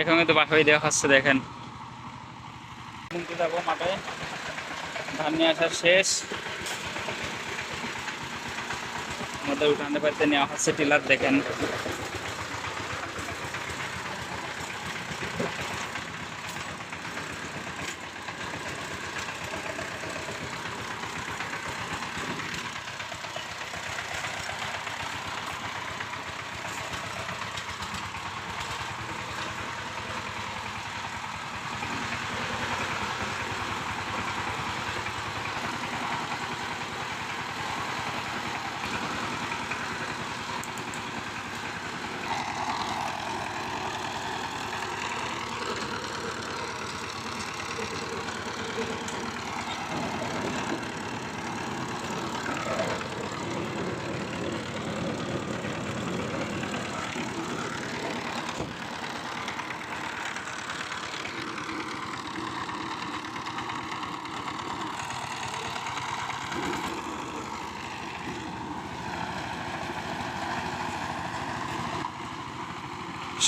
এখন কিন্তু বাসায় দেওয়া হচ্ছে, দেখেন। যাব মাঠে। ধান নিয়ে আসার শেষ। আমাদের উঠানে বাড়িতে নেওয়া হচ্ছে টিলার, দেখেন।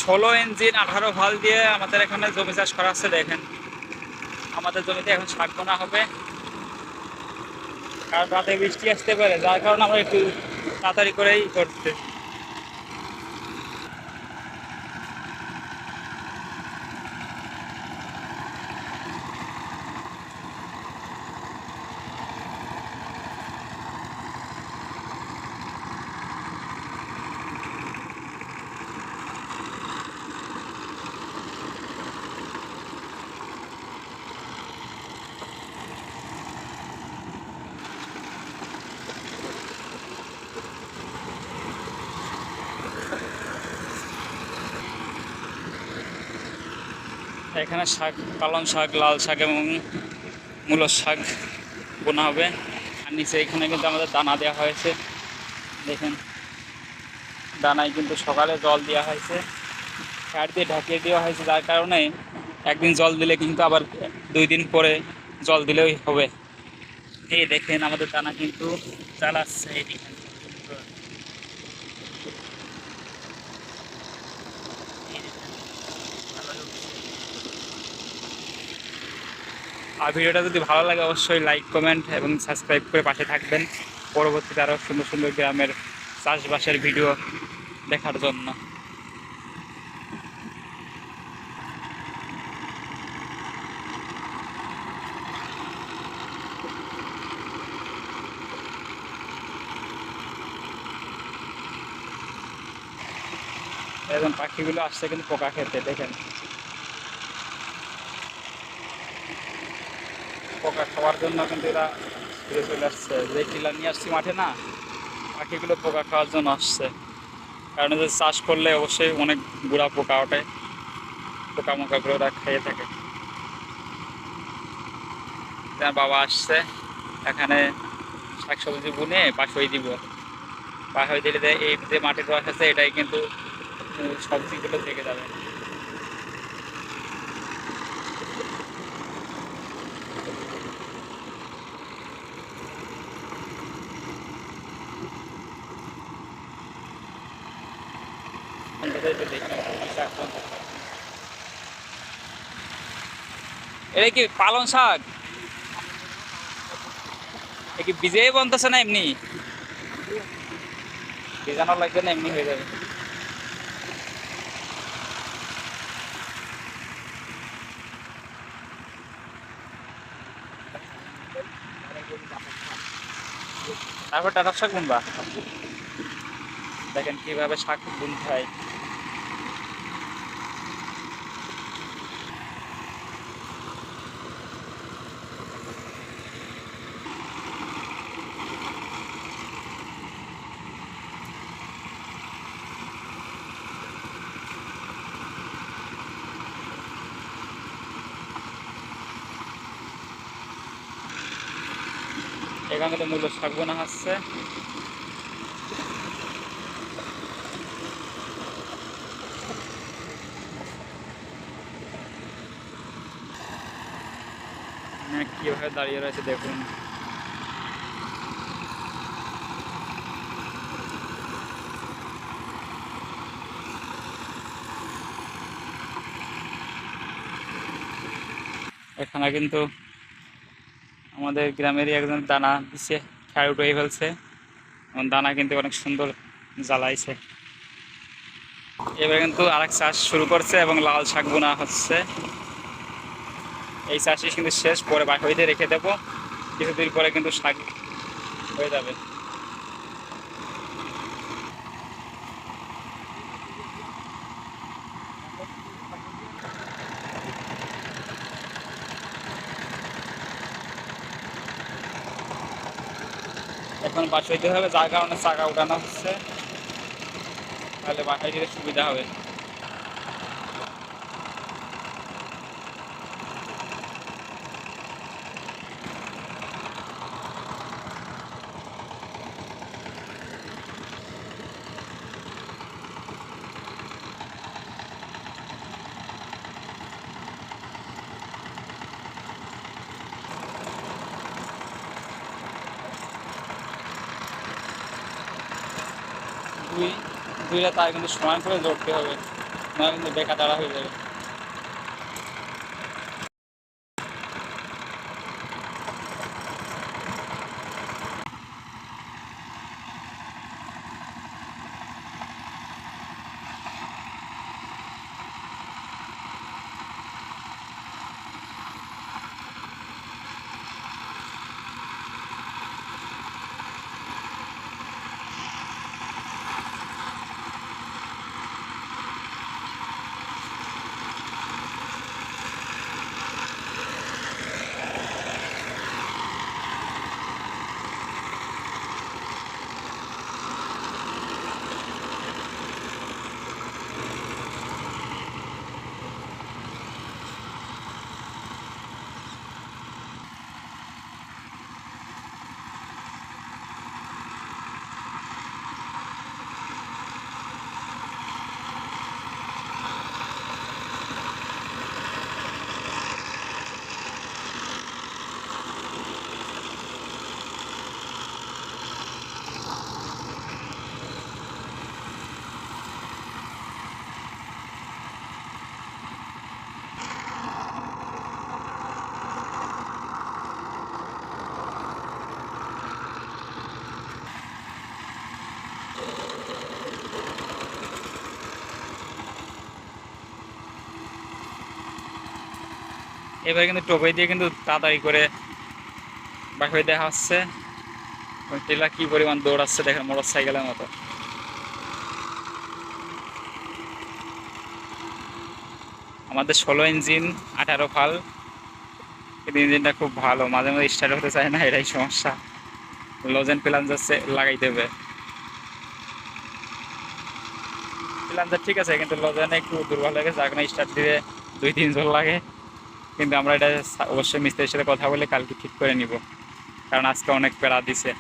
ষোলো ইঞ্জিন, আঠারো ভালো দিয়ে আমাদের এখানে জমি চাষ করা আছে, দেখেন। আমাদের জমিতে এখন শাক বোনা হবে। কারণ রাতে বৃষ্টি আসতে পারে, যার কারণে আমরা একটু তাড়াতাড়ি করেই করতে এখানে শাক, পালং শাক, লাল শাক এবং মূলো শাক বোনা হবে। আর নিচে এখানে কিন্তু আমাদের দানা দেওয়া হয়েছে। দেখেন, দানায় কিন্তু সকালে জল দেওয়া হয়েছে। সার দিয়ে ঢাকিয়ে দেওয়া হয়েছে, যার কারণে একদিন জল দিলে কিন্তু আবার দুই দিন পরে জল দিলেই হবে। এই দেখেন, আমাদের দানা কিন্তু চালাচ্ছে এই দেখেন এই দেখেন, ভালোই উঠছে। আর ভিডিওটা যদি ভালো লাগে, অবশ্যই লাইক কমেন্ট এবং সাবস্ক্রাইব করে পাশে থাকবেন। পরবর্তীতে আরও সুন্দর সুন্দর গ্রামের চাষবাসের ভিডিও দেখার জন্য। এখন পাখিগুলো আসছে কিন্তু পোকা খেতে, দেখেন। পোকা খাওয়ার জন্য কিন্তু এরা ফিরে চলে আসছে। যে টিলা নিয়ে আসছি মাঠে না, পাখিগুলো পোকা খাওয়ার জন্য আসছে। কারণ যে চাষ করলে অবশ্যই অনেক গুড়া পোকা ওঠে পোকা মোকাগুলো ওরা খেয়ে থাকে। আমার বাবা আসছে, এখানে শাকসবজি বুনে পাশই দিব। পাশই দিলে এই যে মাটির রস আছে, এটাই কিন্তু সবজিগুলো থেকে যাবে। এটা কি পালং শাক? কি ভিজেই বনতেছে না এমনি? ভিজানো লাগবে না এমনি হয়ে যাবে। তারপর টাটার শাক বুনবা। দেখেন কীভাবে শাক বুনতে হয়। এখানে তো মূল্য হচ্ছে। হ্যাঁ, কীভাবে দাঁড়িয়ে রয়েছে দেখুন। এখানে কিন্তু আমাদের গ্রামেরই একজন দানা দিছে খেয়ে উঠে ফেলছে। এবং দানা কিন্তু অনেক সুন্দর জ্বালাইছে। এবার কিন্তু আরেক চাষ শুরু করছে এবং লাল শাক বোনা হচ্ছে। এই চাষটি কিন্তু শেষ, পরে বাকি হইতে রেখে দেবো। কিছুদিন পরে কিন্তু শাক হয়ে যাবে। এখন বাসায় হইতে হবে যার কারণে চাকা উঠানো হচ্ছে। তাহলে বাসায় যেতে সুবিধা হবে দুই দুইটা তার কিন্তু সময় করে দৌড়তে হবে নয় কিন্তু বেকার তারা হয়ে যাবে। এবার কিন্তু টোপাই দিয়ে কিন্তু তাড়াতাড়ি করে বাসায় দেখা হচ্ছে। টেলা কি পরিমাণ দৌড়াচ্ছে দেখেন মোটর সাইকেলের মতো। আমাদের ষোলো ইঞ্জিন, আঠারো ফাল। ইঞ্জিনটা খুব ভালো, মাঝে মাঝে স্টার্ট হতে চায় না, এটাই সমস্যা। লজেন প্লান যাচ্ছে লাগাই দেবে। প্লানটা ঠিক আছে, কিন্তু লজেনে একটু দুর্বল লাগে যার কারণে স্টার্ট দিতে দুই তিন জন লাগে। কিন্তু আমরা এটা অবশ্যই মিস্ত্রির সাথে কথা বলে কালকে ঠিক করে নিব। কারণ আজকে অনেক প্যারা দিছে।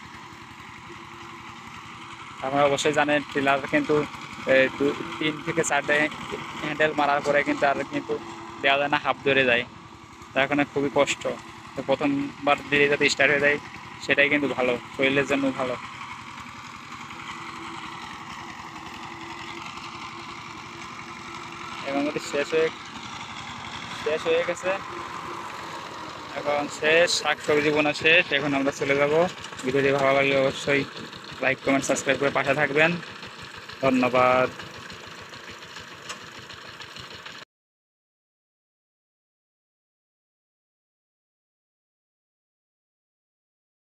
আপনারা অবশ্যই জানেন, টিলার কিন্তু তিন থেকে চারটে হ্যান্ডেল মারার পরে কিন্তু আর কিন্তু দেওয়া যায় না, হাফ ধরে যায়। তার কারণে খুবই কষ্ট। প্রথমবার ধীরে যাতে স্টার্ট হয়ে যায়, সেটাই কিন্তু ভালো, শরীরের জন্য ভালো। এবং ওটি শেষ হয়ে শেষ হয়ে গেছে। এখন শেষ শাক সবজি বোনা শেষ। এখন আমরা চলে যাব। ভিডিওটি ভালো লাগলে অবশ্যই লাইক কমেন্ট সাবস্ক্রাইব করে পাশে থাকবেন। ধন্যবাদ।